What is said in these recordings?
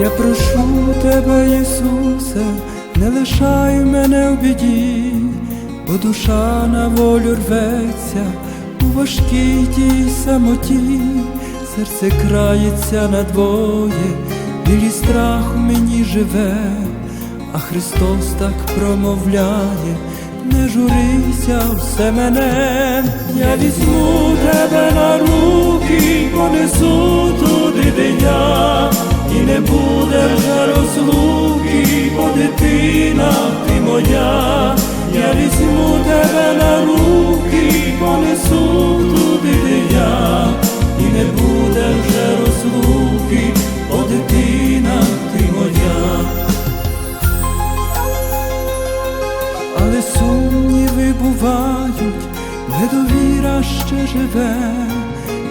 Я прошу тебе, Ісусе, не лишай мене в біді, бо душа на волю рветься у важкій тій самоті, серце крається надвоє, білі страх у мені живе, а Христос так промовляє, не журися все мене, я візьму тебе на руки, понесу ту не буде вже розлуки, бо дитина ти моя, я візьму тебе на руки, понесу туди, де я, і не буде вже розлуки, бо дитина ти моя. але сумніви бувають, недовіра ще живе,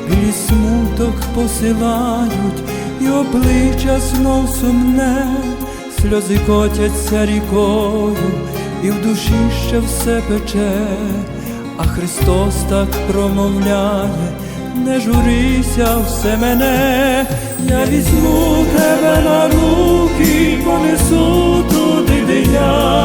білі смуток посилають, і обличчя знов сумне, сльози котяться рікою, і в душі ще все пече, а Христос так промовляє, не журися все мене, я візьму тебе на руки, понесу туди, де я,